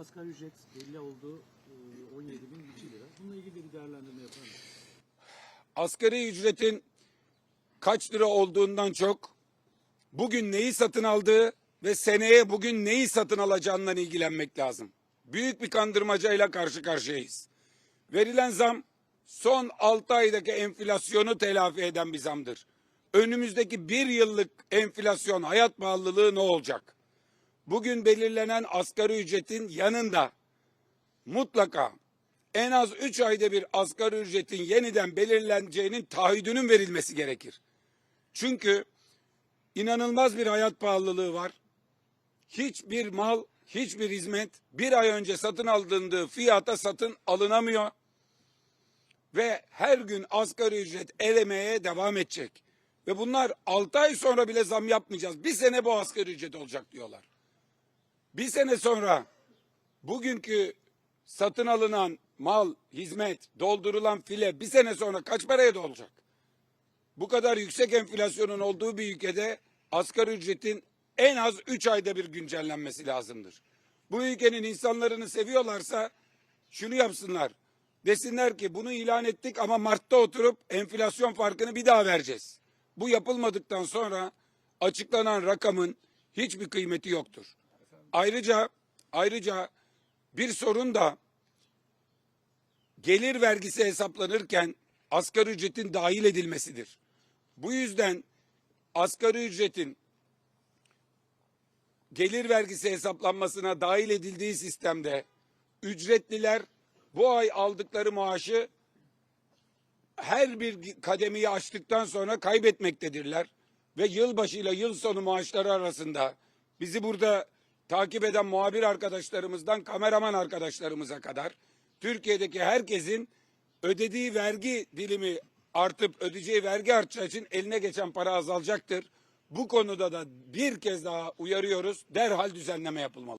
asgari ücret belli oldu e, 17 bin lira. Bununla ilgili bir değerlendirme yapar mısınız? asgari ücretin kaç lira olduğundan çok bugün neyi satın aldığı ve seneye bugün neyi satın alacağından ilgilenmek lazım. Büyük bir kandırmacayla karşı karşıyayız. Verilen zam son 6 aydaki enflasyonu telafi eden bir zamdır. Önümüzdeki bir yıllık enflasyon, hayat pahalılığı ne olacak? Bugün belirlenen asgari ücretin yanında mutlaka en az 3 ayda bir asgari ücretin yeniden belirleneceğinin taahhüdünün verilmesi gerekir. Çünkü inanılmaz bir hayat pahalılığı var. Hiçbir mal, hiçbir hizmet bir ay önce satın alındığı fiyata satın alınamıyor. Ve her gün asgari ücret elemeye devam edecek. Ve bunlar 6 ay sonra bile zam yapmayacağız. Bir sene bu asgari ücret olacak diyorlar. Bir sene sonra bugünkü satın alınan mal, hizmet, doldurulan file bir sene sonra kaç paraya da olacak? Bu kadar yüksek enflasyonun olduğu bir ülkede asgari ücretin en az 3 ayda bir güncellenmesi lazımdır. Bu ülkenin insanlarını seviyorlarsa şunu yapsınlar. Desinler ki bunu ilan ettik ama Mart'ta oturup enflasyon farkını bir daha vereceğiz. Bu yapılmadıktan sonra açıklanan rakamın hiçbir kıymeti yoktur. Ayrıca ayrıca bir sorun da gelir vergisi hesaplanırken asgari ücretin dahil edilmesidir. Bu yüzden asgari ücretin gelir vergisi hesaplanmasına dahil edildiği sistemde ücretliler bu ay aldıkları maaşı her bir kademeyi aştıktan sonra kaybetmektedirler. Ve yılbaşıyla yıl sonu maaşları arasında bizi burada takip eden muhabir arkadaşlarımızdan kameraman arkadaşlarımıza kadar Türkiye'deki herkesin ödediği vergi dilimi artıp ödeyeceği vergi artacağı için eline geçen para azalacaktır. Bu konuda da bir kez daha uyarıyoruz. Derhal düzenleme yapılmalı.